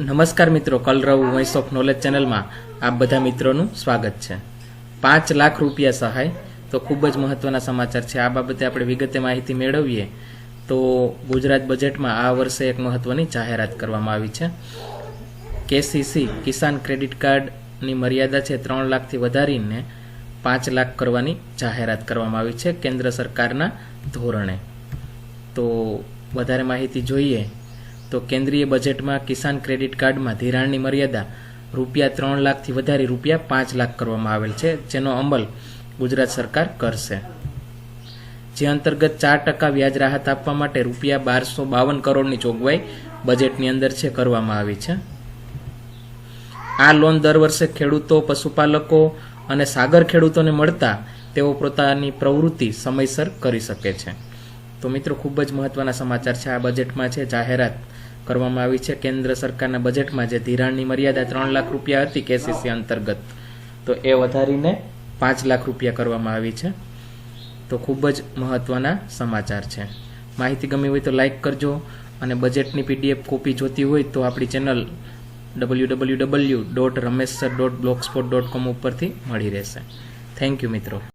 નમસ્કાર મિત્રો કલરવ voice of knowledge ચેનલમાં. આપ બધા મિત્રોનું સ્વાગત છે. પાંચ લાખ રૂપિયા સહાય, તો ખૂબ જ મહત્વના સમાચાર છે. આ બાબતે આપણે વિગતે માહિતી મેળવીએ, તો ગુજરાત બજેટમાં આ વર્ષે એક મહત્વની જાહેરાત કરવામાં આવી છે. કેસીસી કિસાન ક્રેડિટ કાર્ડની મર્યાદા છે ત્રણ લાખથી વધારીને પાંચ લાખ કરવાની જાહેરાત કરવામાં આવી છે કેન્દ્ર સરકારના ધોરણે. તો વધારે માહિતી જોઈએ તો કેન્દ્રીય બજેટમાં કિસાન ક્રેડિટ કાર્ડમાં ધિરાણની મર્યાદા રૂપિયા ત્રણ લાખથી વધારી રૂપિયા પાંચ લાખ કરવામાં આવેલ છે, જેનો અમલ ગુજરાત સરકાર કરશે. જે અંતર્ગત ચાર ટકા વ્યાજ રાહત આપવા માટે રૂપિયા બારસો બાવન કરોડની જોગવાઈ બજેટની અંદર છે, કરવામાં આવી છે. આ લોન દર વર્ષે ખેડૂતો, પશુપાલકો અને સાગર ખેડૂતોને મળતા તેઓ પોતાની પ્રવૃત્તિ સમયસર કરી શકે છે. તો મિત્રો, ખૂબ જ મહત્વના સમાચાર છે. આ બજેટમાં છે જાહેરાત કરવામાં આવી છે, કેન્દ્ર સરકારના બજેટમાં જે ધિરાણની મર્યાદા ત્રણ લાખ રૂપિયા હતી કેસીસી અંતર્ગત, તો એ વધારીને પાંચ લાખ રૂપિયા કરવામાં આવી છે. તો ખૂબ જ મહત્વના સમાચાર છે. માહિતી ગમી હોય તો લાઇક કરજો અને બજેટની પીડીએફ કોપી જોતી હોય તો આપણી channel W W W dot Ramesh sir dot blogspot dot com ઉપરથી મળી રહેશે. થેન્ક યુ મિત્રો.